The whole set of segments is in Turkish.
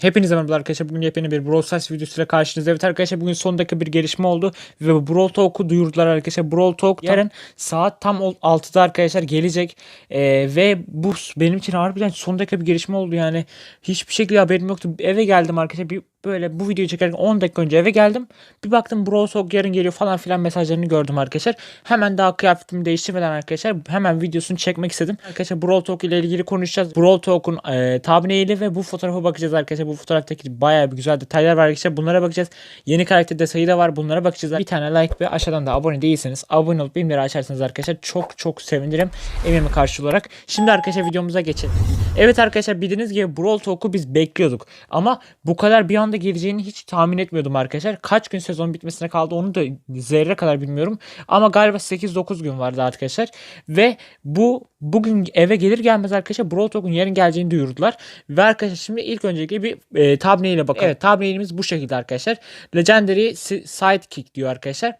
Hepinize merhaba arkadaşlar. Bugün yepyeni bir Brawl Stars videosuyla karşınızdayım. Evet arkadaşlar bugün son dakika bir gelişme oldu. Ve Brawl Talk'u duyurdular arkadaşlar. Brawl Talk yarın saat tam ol- 6'da arkadaşlar gelecek. Ee, ve bu benim için harbiden son dakika bir gelişme oldu yani. Hiçbir şekilde haberim yoktu. Eve geldim arkadaşlar. Bir böyle bu videoyu çekerken 10 dakika önce eve geldim. Bir baktım Brawl Talk yarın geliyor falan filan mesajlarını gördüm arkadaşlar. Hemen daha kıyafetimi değiştirmeden arkadaşlar hemen videosunu çekmek istedim. Arkadaşlar Brawl Talk ile ilgili konuşacağız. Brawl Talk'un e, thumbnail'i ve bu fotoğrafa bakacağız arkadaşlar. Bu fotoğraftaki bayağı bir güzel detaylar var arkadaşlar. Bunlara bakacağız. Yeni karakter detayı da var. Bunlara bakacağız. Bir tane like ve aşağıdan da abone değilseniz abone olup bildirimleri açarsanız arkadaşlar çok çok sevinirim. Emeğimi karşı olarak. Şimdi arkadaşlar videomuza geçelim. Evet arkadaşlar bildiğiniz gibi Brawl Talk'u biz bekliyorduk. Ama bu kadar bir anda geleceğini hiç tahmin etmiyordum arkadaşlar. Kaç gün sezon bitmesine kaldı onu da zerre kadar bilmiyorum. Ama galiba 8-9 gün vardı arkadaşlar. Ve bu bugün eve gelir gelmez arkadaşlar Brawl Talk'un yarın geleceğini duyurdular. Ve arkadaşlar şimdi ilk önceki bir e, thumbnail'e bakalım. Evet thumbnail'imiz bu şekilde arkadaşlar. Legendary Si- Sidekick diyor arkadaşlar.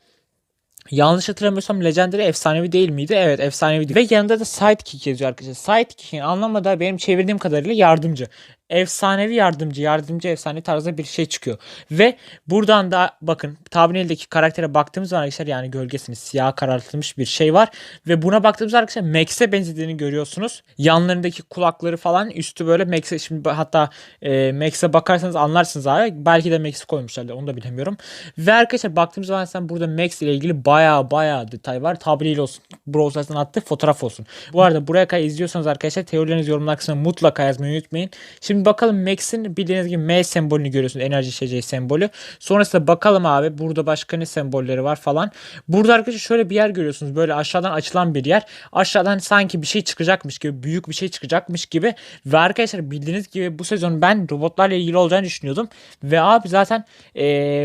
Yanlış hatırlamıyorsam Legendary efsanevi değil miydi? Evet efsanevi Ve yanında da Sidekick yazıyor arkadaşlar. Sidekick'in anlamı da benim çevirdiğim kadarıyla yardımcı. Efsanevi yardımcı, yardımcı efsane tarzda bir şey çıkıyor. Ve buradan da bakın thumbnail'deki karaktere baktığımız zaman arkadaşlar yani gölgesini siyah karartılmış bir şey var. Ve buna baktığımızda arkadaşlar Max'e benzediğini görüyorsunuz. Yanlarındaki kulakları falan üstü böyle Max'e şimdi hatta e, Max'e bakarsanız anlarsınız abi. Belki de Max'i koymuşlardı onu da bilemiyorum. Ve arkadaşlar baktığımız zaman sen burada Max ile ilgili baya baya detay var. Thumbnail olsun. Brawl Stars'tan attığı fotoğraf olsun. Bu arada buraya kadar izliyorsanız arkadaşlar teorilerinizi yorumlar kısmına mutlaka yazmayı unutmayın. Şimdi bakalım Max'in bildiğiniz gibi M sembolünü görüyorsunuz. Enerji içeceği sembolü. Sonrasında bakalım abi burada başka ne sembolleri var falan. Burada arkadaşlar şöyle bir yer görüyorsunuz. Böyle aşağıdan açılan bir yer. Aşağıdan sanki bir şey çıkacakmış gibi büyük bir şey çıkacakmış gibi. Ve arkadaşlar bildiğiniz gibi bu sezon ben robotlarla ilgili olacağını düşünüyordum. Ve abi zaten e,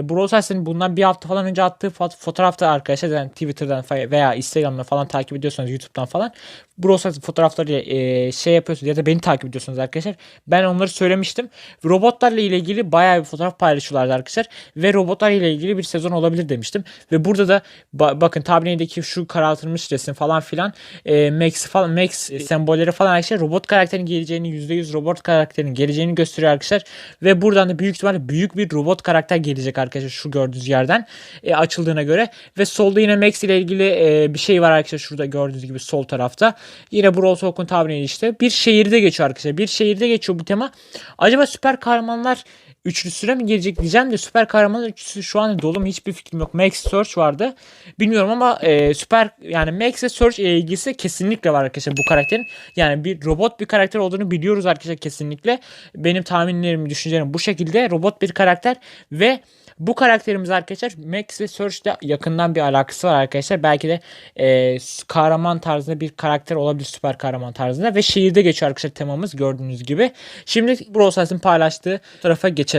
Brawl bundan bir hafta falan önce attığı fot- fotoğrafta arkadaşlar yani Twitter'dan veya Instagram'dan falan takip ediyorsanız YouTube'dan falan Brawl fotoğrafları e, şey yapıyorsunuz ya da beni takip ediyorsunuz arkadaşlar. Ben onları söylemiştim. Robotlarla ilgili bayağı bir fotoğraf paylaşıyorlardı arkadaşlar. Ve robotlarla ile ilgili bir sezon olabilir demiştim. Ve burada da ba- bakın tablo'daki şu karartılmış resim falan filan e, Max falan Max sembolleri falan arkadaşlar robot karakterin geleceğini %100 robot karakterin geleceğini gösteriyor arkadaşlar. Ve buradan da büyük ihtimalle büyük bir robot karakter gelecek arkadaşlar şu gördüğünüz yerden e, açıldığına göre. Ve solda yine Max ile ilgili e, bir şey var arkadaşlar şurada gördüğünüz gibi sol tarafta. Yine Brawl Talk'un tabiri işte. Bir şehirde geçiyor arkadaşlar. Bir şehirde geçiyor bu tema. Acaba süper kahramanlar üçlüsüne mi gelecek diyeceğim de süper kahramanlar üçlüsü şu an dolu mu hiçbir fikrim yok. Max Search vardı. Bilmiyorum ama e, süper yani Max ve Search ile ilgisi kesinlikle var arkadaşlar bu karakterin. Yani bir robot bir karakter olduğunu biliyoruz arkadaşlar kesinlikle. Benim tahminlerim, düşüncelerim bu şekilde. Robot bir karakter ve bu karakterimiz arkadaşlar Max ve Surge'de yakından bir alakası var arkadaşlar. Belki de e, kahraman tarzında bir karakter olabilir süper kahraman tarzında ve şehirde geçiyor arkadaşlar temamız gördüğünüz gibi. Şimdi Brawl Stars'ın paylaştığı fotoğrafa geçelim.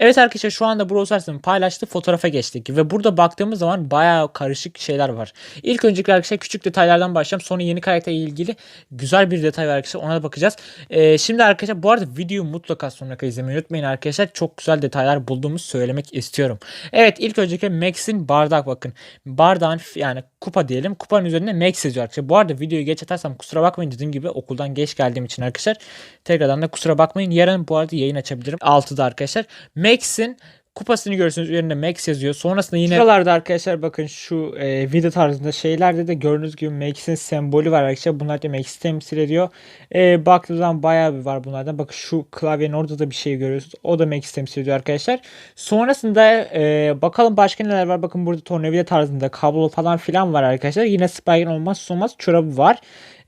Evet arkadaşlar şu anda Brawl Stars'ın paylaştığı fotoğrafa geçtik ve burada baktığımız zaman bayağı karışık şeyler var. İlk öncelikle arkadaşlar küçük detaylardan başlayalım. Sonra yeni karakterle ilgili güzel bir detay var arkadaşlar. Ona da bakacağız. E, şimdi arkadaşlar bu arada videoyu mutlaka sonuna kadar izlemeyi unutmayın arkadaşlar. Çok güzel detaylar bulduğumuzu söylemek istiyorum. Evet ilk öncelikle Max'in bardak bakın. Bardağın yani kupa diyelim. Kupanın üzerinde Max yazıyor arkadaşlar. Bu arada videoyu geç atarsam kusura bakmayın dediğim gibi okuldan geç geldiğim için arkadaşlar. Tekrardan da kusura bakmayın. Yarın bu arada yayın açabilirim. 6'da arkadaşlar. Max'in kupasını görüyorsunuz üzerinde Max yazıyor. Sonrasında yine şuralarda arkadaşlar bakın şu e, video tarzında şeylerde de gördüğünüz gibi Max'in sembolü var arkadaşlar. Bunlar da Max'i temsil ediyor. E, baktığınız zaman bayağı bir var bunlardan. Bakın şu klavyenin orada da bir şey görüyorsunuz. O da Max'i temsil ediyor arkadaşlar. Sonrasında e, bakalım başka neler var. Bakın burada tornavida tarzında kablo falan filan var arkadaşlar. Yine Spike'ın olmazsa olmaz çorabı var.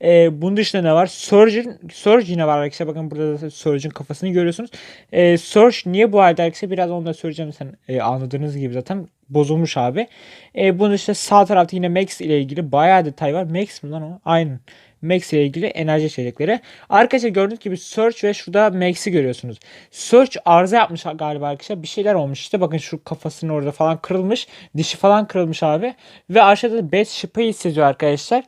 E, bunun dışında ne var? Surgeon, Surge yine var arkadaşlar. Bakın burada da Surge'ın kafasını görüyorsunuz. E, Surge niye bu halde arkadaşlar? Biraz onu da söyleyeceğim. Sen e, anladığınız gibi zaten bozulmuş abi. E, bunun işte sağ tarafta yine Max ile ilgili bayağı detay var. Max mi lan o? Aynen. Max ile ilgili enerji içecekleri. Arkadaşlar gördüğünüz gibi Search ve şurada Max'i görüyorsunuz. Search arıza yapmış galiba arkadaşlar. Bir şeyler olmuş işte. Bakın şu kafasının orada falan kırılmış. Dişi falan kırılmış abi. Ve aşağıda da Best Ship'ı hissediyor arkadaşlar.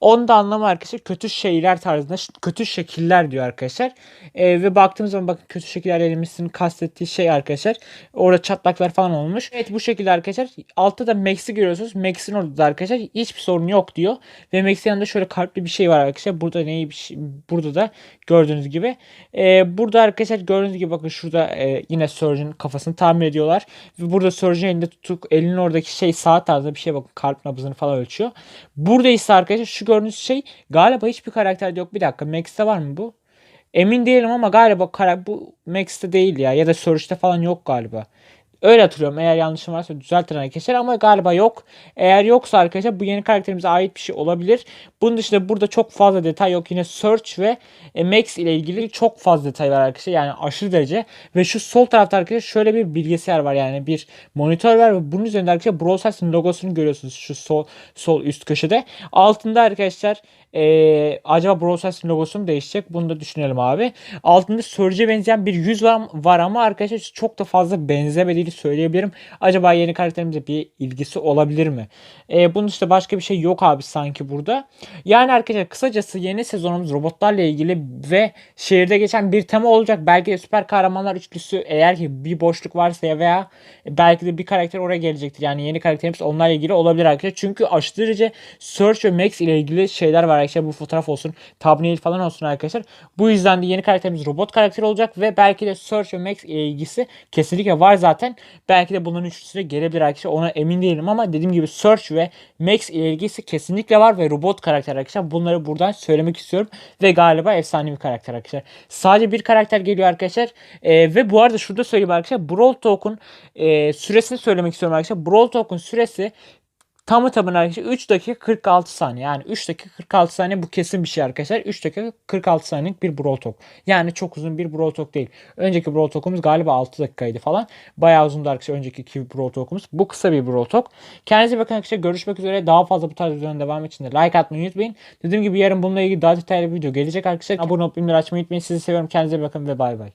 Onun da anlamı arkadaşlar kötü şeyler tarzında kötü şekiller diyor arkadaşlar. Ee, ve baktığımız zaman bakın kötü şekiller elimizin kastettiği şey arkadaşlar. Orada çatlaklar falan olmuş. Evet bu şekilde arkadaşlar. Altta da Max'i görüyorsunuz. Max'in orada da arkadaşlar hiçbir sorun yok diyor. Ve Max'in yanında şöyle kalpli bir şey var arkadaşlar. Burada neyi şey, burada da gördüğünüz gibi. Ee, burada arkadaşlar gördüğünüz gibi bakın şurada e, yine Surge'ın kafasını tamir ediyorlar. Ve burada Surge'ın elinde tutuk elinin oradaki şey saat tarzında bir şey bakın kalp nabzını falan ölçüyor. Burada ise arkadaşlar şu gördüğünüz şey galiba hiçbir karakterde yok. Bir dakika Max'te var mı bu? Emin değilim ama galiba bu Max'te değil ya ya da Surge'de falan yok galiba. Öyle hatırlıyorum. Eğer yanlışım varsa düzeltin arkadaşlar ama galiba yok. Eğer yoksa arkadaşlar bu yeni karakterimize ait bir şey olabilir. Bunun dışında burada çok fazla detay yok. Yine Search ve e, Max ile ilgili çok fazla detay var arkadaşlar. Yani aşırı derece. Ve şu sol tarafta arkadaşlar şöyle bir bilgisayar var. Yani bir monitör var ve bunun üzerinde arkadaşlar Brawl Stars'ın logosunu görüyorsunuz. Şu sol, sol üst köşede. Altında arkadaşlar ee, acaba Brawl Stars'ın logosu mu değişecek? Bunu da düşünelim abi. Altında Surge'e benzeyen bir yüz var, var ama arkadaşlar çok da fazla benzemediğini söyleyebilirim. Acaba yeni karakterimize bir ilgisi olabilir mi? Ee, bunun dışında başka bir şey yok abi sanki burada. Yani arkadaşlar kısacası yeni sezonumuz robotlarla ilgili ve şehirde geçen bir tema olacak. Belki süper kahramanlar üçlüsü eğer ki bir boşluk varsa ya veya belki de bir karakter oraya gelecektir. Yani yeni karakterimiz onlarla ilgili olabilir arkadaşlar. Çünkü aşırı derece Search ve Max ile ilgili şeyler var arkadaşlar. Bu fotoğraf olsun, thumbnail falan olsun arkadaşlar. Bu yüzden de yeni karakterimiz robot karakteri olacak ve belki de Search ve Max ile ilgisi kesinlikle var zaten. Belki de bunların üçlüsü gelebilir arkadaşlar. Ona emin değilim ama dediğim gibi Search ve Max ile ilgisi kesinlikle var ve robot karakter arkadaşlar. Bunları buradan söylemek istiyorum ve galiba efsane bir karakter arkadaşlar. Sadece bir karakter geliyor arkadaşlar. Ee, ve bu arada şurada söyleyeyim arkadaşlar. Brawl Talk'un e, süresini söylemek istiyorum arkadaşlar. Brawl Talk'un süresi Tamı tamına arkadaşlar 3 dakika 46 saniye. Yani 3 dakika 46 saniye bu kesin bir şey arkadaşlar. 3 dakika 46 saniyelik bir Brawl Talk. Yani çok uzun bir Brawl Talk değil. Önceki Brawl Talk'umuz galiba 6 dakikaydı falan. Bayağı uzundu arkadaşlar önceki iki Brawl Talk'umuz. Bu kısa bir Brawl Talk. Kendinize bakın arkadaşlar. Görüşmek üzere. Daha fazla bu tarz videoların devamı için de like atmayı unutmayın. Dediğim gibi yarın bununla ilgili daha detaylı bir video gelecek arkadaşlar. Abone olup bildirimleri açmayı unutmayın. Sizi seviyorum. Kendinize bakın ve bay bay.